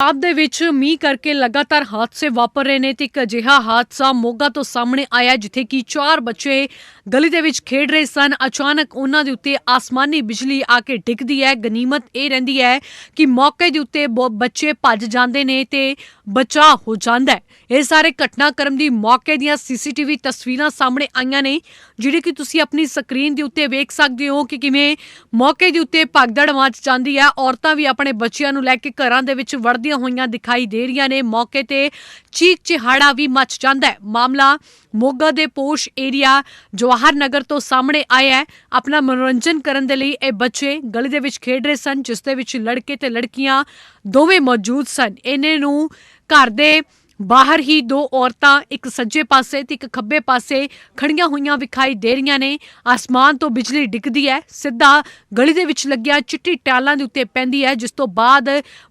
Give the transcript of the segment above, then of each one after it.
ਪੰਜਾਬ ਦੇ ਵਿੱਚ ਮੀਂਹ ਕਰਕੇ ਲਗਾਤਾਰ ਹਾਦਸੇ ਵਾਪਰ ਰਹੇ ਨੇ ਤੇ ਇੱਕ ਅਜਿਹਾ ਹਾਦਸਾ ਮੋਗਾ ਤੋਂ ਸਾਹਮਣੇ ਆਇਆ ਜਿੱਥੇ ਕਿ ਚਾਰ ਬੱਚੇ ਗਲੀ ਦੇ ਵਿੱਚ ਖੇਡ ਰਹੇ ਸਨ। ਅਚਾਨਕ ਉਹਨਾਂ ਦੇ ਉੱਤੇ ਆਸਮਾਨੀ ਬਿਜਲੀ ਆ ਕੇ ਡਿੱਗਦੀ ਹੈ। ਗਨੀਮਤ ਇਹ ਰਹਿੰਦੀ ਹੈ ਕਿ ਮੌਕੇ ਦੇ ਉੱਤੇ ਬੱਚੇ ਭੱਜ ਜਾਂਦੇ ਨੇ ਤੇ ਬਚਾਅ ਹੋ ਜਾਂਦਾ ਹੈ। ਇਹ ਸਾਰੇ ਘਟਨਾਕ੍ਰਮ ਦੀ ਮੌਕੇ ਦੀਆਂ ਸੀਸੀਟੀਵੀ ਤਸਵੀਰਾਂ ਸਾਹਮਣੇ ਆਈਆਂ ਨੇ, ਜਿਹੜੀ ਕਿ ਤੁਸੀਂ ਆਪਣੀ ਸਕਰੀਨ ਦੇ ਉੱਤੇ ਵੇਖ ਸਕਦੇ ਹੋ ਕਿ ਕਿਵੇਂ ਮੌਕੇ ਦੇ ਉੱਤੇ ਭਗਦੜ ਮਚ ਜਾਂਦੀ ਹੈ। ਔਰਤਾਂ ਵੀ ਆਪਣੇ ਬੱਚਿਆਂ ਨੂੰ ਲੈ ਕੇ ਘਰਾਂ ਦੇ ਵਿੱਚ ਵੜਦੀ ਵੜਦੀਆਂ ਹੋਈਆਂ ਦਿਖਾਈ ਦੇ ਰਹੀਆਂ ਨੇ, ਮੌਕੇ ਤੇ ਚੀਕ ਚਿਹਾੜਾ ਵੀ ਮਚ ਜਾਂਦਾ ਹੈ। ਮਾਮਲਾ ਮੋਗਾ ਦੇ ਪੋਸ਼ ਏਰੀਆ ਜਵਾਹਰ ਨਗਰ ਤੋਂ ਸਾਹਮਣੇ ਆਇਆ ਹੈ। ਆਪਣਾ ਮਨੋਰੰਜਨ ਕਰਨ ਦੇ ਲਈ ਇਹ ਬੱਚੇ ਗਲੀ ਦੇ ਵਿੱਚ ਖੇਡ ਰਹੇ ਸਨ, ਜਿਸ ਦੇ ਵਿੱਚ ਲੜਕੇ ਤੇ ਲੜਕੀਆਂ ਦੋਵੇਂ ਮੌਜੂਦ ਸਨ। ਇਹਨੇ ਨੂੰ ਘਰ ਦੇ ਬਾਹਰ ਹੀ ਦੋ ਔਰਤਾਂ ਇੱਕ ਸੱਜੇ ਪਾਸੇ ਤੇ ਇੱਕ ਖੱਬੇ ਪਾਸੇ ਖੜੀਆਂ ਹੋਈਆਂ ਵਿਖਾਈ ਦੇ ਰਹੀਆਂ ਨੇ। ਆਸਮਾਨ ਤੋਂ ਬਿਜਲੀ ਡਿੱਗਦੀ ਹੈ। ਸਿੱਧਾ ਗਲੀ ਦੇ ਵਿੱਚ ਲੱਗਿਆ ਚਿੱਟੀ ਟਾਲਾਂ ਦੇ ਉੱਤੇ ਪੈਂਦੀ ਹੈ, ਜਿਸ ਤੋਂ ਬਾਅਦ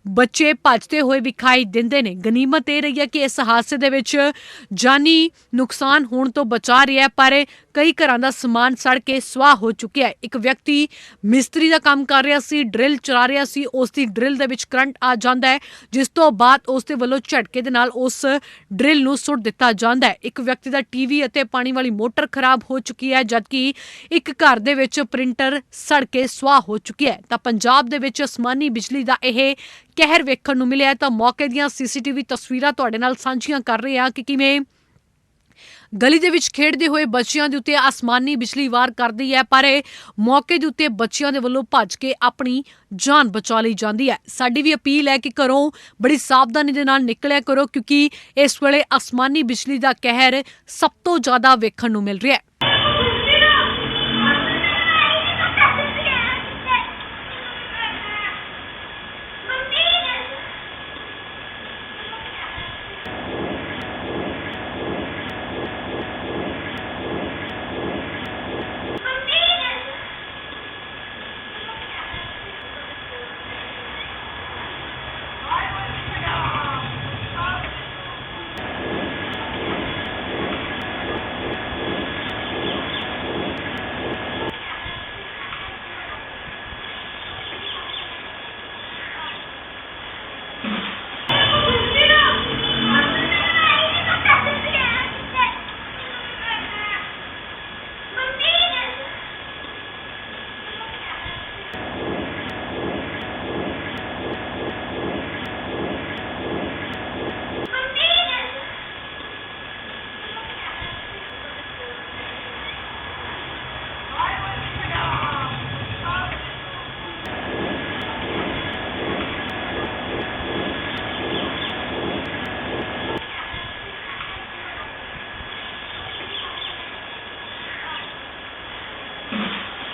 ਬੱਚੇ ਭੱਜਦੇ ਹੋਏ ਵਿਖਾਈ ਦਿੰਦੇ ਨੇ। ਗਨੀਮਤ ਇਹ ਰਹੀ ਹੈ ਕਿ ਇਸ ਹਾਦਸੇ ਦੇ ਵਿੱਚ ਜਾਨੀ ਨੁਕਸਾਨ ਹੋਣ ਤੋਂ ਬਚਾ ਰਿਹਾ ਹੈ, ਪਰ ਕਈ ਘਰਾਂ ਦਾ ਸਮਾਨ ਸੜ ਕੇ ਸੁਆਹ ਹੋ ਚੁੱਕਿਆ ਹੈ। ਇੱਕ ਵਿਅਕਤੀ ਮਿਸਤਰੀ ਦਾ ਕੰਮ ਕਰ ਰਿਹਾ ਸੀ, ਡਰਿਲ ਚਲਾ ਰਿਹਾ ਸੀ, ਉਸ ਦੀ ਡਰਿਲ ਦੇ ਵਿੱਚ ਕਰੰਟ ਆ ਜਾਂਦਾ ਹੈ, ਜਿਸ ਤੋਂ ਬਾਅਦ ਉਸ ਦੇ ਵੱਲੋਂ ਝਟਕੇ ਦੇ ਨਾਲ ਉਸ ਡਰਿਲ ਨੂੰ ਸੁੱਟ ਦਿੱਤਾ ਜਾਂਦਾ ਹੈ। ਇੱਕ ਵਿਅਕਤੀ ਦਾ ਟੀਵੀ ਅਤੇ ਪਾਣੀ ਵਾਲੀ ਮੋਟਰ ਖਰਾਬ ਹੋ ਚੁੱਕੀ ਹੈ, ਜਦਕਿ ਇੱਕ ਘਰ ਦੇ ਵਿੱਚ ਪ੍ਰਿੰਟਰ ਸੜ ਕੇ ਸੁਆਹ ਹੋ ਚੁੱਕੀ ਹੈ। ਤਾਂ ਪੰਜਾਬ ਦੇ ਵਿੱਚ ਅਸਮਾਨੀ ਬਿਜਲੀ ਦਾ ਇਹ ਕਹਿਰ ਵੇਖਣ ਨੂੰ ਮਿਲਿਆ ਤਾਂ ਮੌਕੇ ਦੀਆਂ ਸੀਸੀਟੀਵੀ ਤਸਵੀਰਾਂ ਤੁਹਾਡੇ ਨਾਲ ਸਾਂਝੀਆਂ ਕਰ ਰਹੇ ਹਾਂ ਕਿ ਕਿਵੇਂ ਗਲੀ ਦੇ ਵਿੱਚ ਖੇਡਦੇ ਹੋਏ ਬੱਚਿਆਂ ਦੇ ਉੱਤੇ ਆਸਮਾਨੀ ਬਿਜਲੀ ਵਾਰ ਕਰਦੀ ਹੈ, ਪਰ ਇਹ ਮੌਕੇ ਦੇ ਉੱਤੇ ਬੱਚਿਆਂ ਦੇ ਵੱਲੋਂ ਭੱਜ ਕੇ ਆਪਣੀ ਜਾਨ ਬਚਾ ਲਈ ਜਾਂਦੀ ਹੈ। ਸਾਡੀ ਵੀ ਅਪੀਲ ਹੈ ਕਿ ਘਰੋਂ ਬੜੀ ਸਾਵਧਾਨੀ ਦੇ ਨਾਲ ਨਿਕਲਿਆ ਕਰੋ, ਕਿਉਂਕਿ ਇਸ ਵੇਲੇ ਆਸਮਾਨੀ ਬਿਜਲੀ ਦਾ ਕਹਿਰ ਸਭ ਤੋਂ ਜ਼ਿਆਦਾ ਵੇਖਣ ਨੂੰ ਮਿਲ ਰਿਹਾ ਹੈ।